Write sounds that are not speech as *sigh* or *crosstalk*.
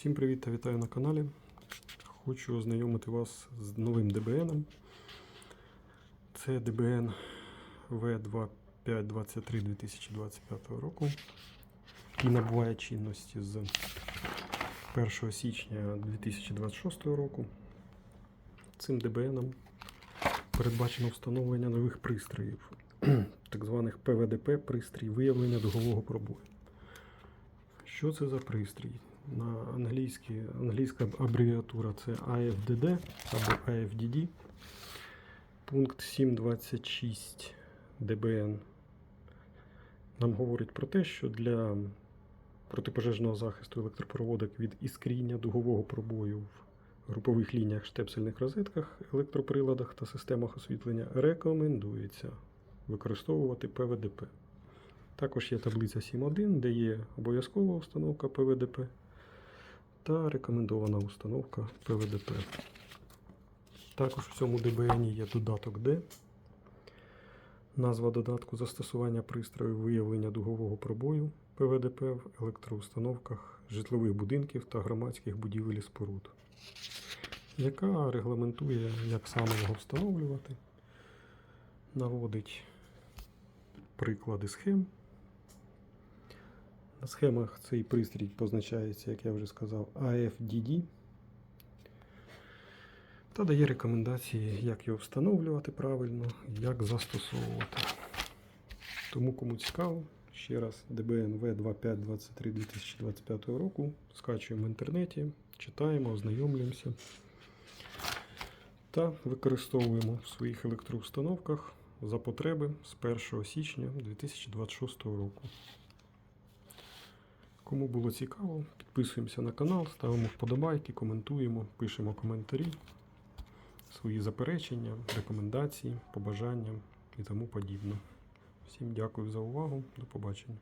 Всім привіт та вітаю на каналі. Хочу ознайомити вас з новим ДБН. Це ДБН В2523 2025 року, який набуває чинності з 1 січня 2026 року. Цим ДБН передбачено встановлення нових пристроїв, *clears throat* так званих ПВДП пристрій виявлення дугового пробою. Що це за пристрій? На англійській, англійська абревіатура це AFDD або AFDD. Пункт 726 ДБН нам говорить про те, що для протипожежного захисту електропроводок від іскріння дугового пробою в групових лініях штепсельних розетках, електроприладах та системах освітлення рекомендується використовувати ПВДП. Також є таблиця 7.1, де є обов'язкова установка ПВДП та рекомендована установка ПВДП. Також в цьому ДБН є додаток D. Назва додатку застосування пристрою виявлення дугового пробою ПВДП в електроустановках житлових будинків та громадських будівель і споруд, яка регламентує, як саме його встановлювати, наводить приклади схем. На схемах цей пристрій позначається, як я вже сказав, AFDD. Та дає рекомендації, як його встановлювати правильно, як застосовувати. Тому кому цікаво, ще раз ДБН В2523 2025 року. Скачуємо в інтернеті, читаємо, ознайомлюємося та використовуємо в своїх електроустановках за потреби з 1 січня 2026 року. Кому було цікаво, підписуємося на канал, ставимо вподобайки, коментуємо, пишемо коментарі, свої заперечення, рекомендації, побажання і тому подібне. Всім дякую за увагу. До побачення.